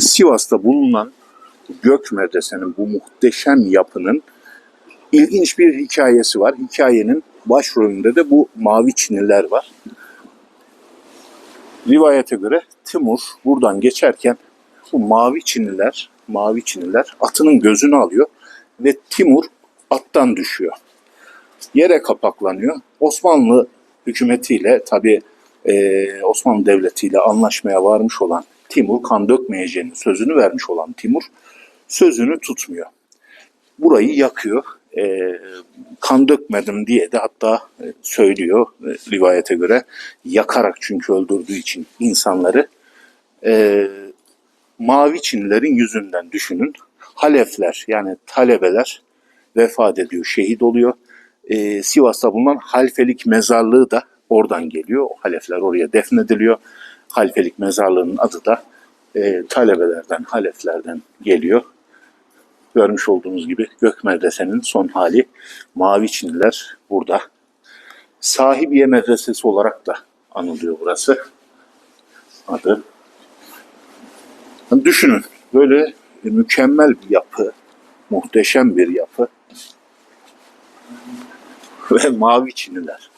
Sivas'ta bulunan Gök Medrese'nin bu muhteşem yapının ilginç bir hikayesi var. Hikayenin başrolünde de bu mavi Çinliler var. Rivayete göre Timur buradan geçerken bu mavi Çinliler, mavi Çinliler atının gözünü alıyor ve Timur attan düşüyor. Yere kapaklanıyor. Osmanlı hükümetiyle tabi Osmanlı Devleti'yle anlaşmaya varmış olan Timur kan dökmeyeceğinin sözünü vermiş olan Timur sözünü tutmuyor. Burayı yakıyor. E, kan dökmedim diye de hatta e, söylüyor e, rivayete göre yakarak çünkü öldürdüğü için insanları e, mavi Çinlilerin yüzünden düşünün. Halefler yani talebeler vefat ediyor, şehit oluyor. E, Sivas'ta bulunan Halfelik mezarlığı da oradan geliyor. O halefler oraya defnediliyor. Halfelik mezarlığının adı da e, talebelerden, haleflerden geliyor. Görmüş olduğunuz gibi Gök Medrese'nin son hali Mavi Çinliler burada. Sahibiye Medresesi olarak da anılıyor burası. Adı. Düşünün böyle mükemmel bir yapı, muhteşem bir yapı ve Mavi Çinliler.